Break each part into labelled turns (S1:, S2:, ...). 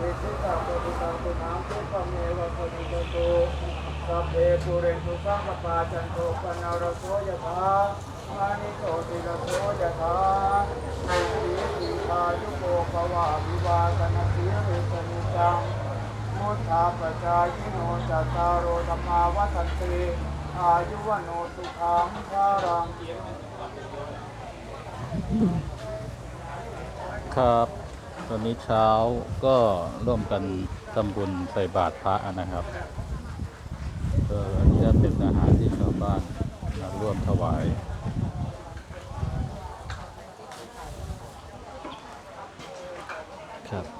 S1: ติทิตาปฏิตังตุนังทุกขเมวะสมิจตุสัพเพปุเรนตุสังกปาจันโทปนารโสยถามานิโตติระโสยถาสุขีสีอายุโกภวะวิวาสนาสีริสนิจังมุทาปจายโนจัตตารโอธรรมาวัฏันติอายุวโนสุขังภารัง
S2: ครับ ตอนนี้เช้าก็ร่วมกันทำบุญใส่บาตรพระนะครับเอออันนี้เป็นอาหารที่ชาวบ้านมาร่วมถวายครับ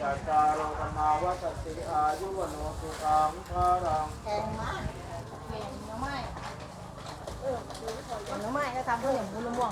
S1: จัตตารโอธรรมาวัฏติอายุวโนสุขังภารัง
S3: แกงมากแกงน้ำไม้เออหน้ำไม้แล้วทำเพื่ออย่างบุญม่วง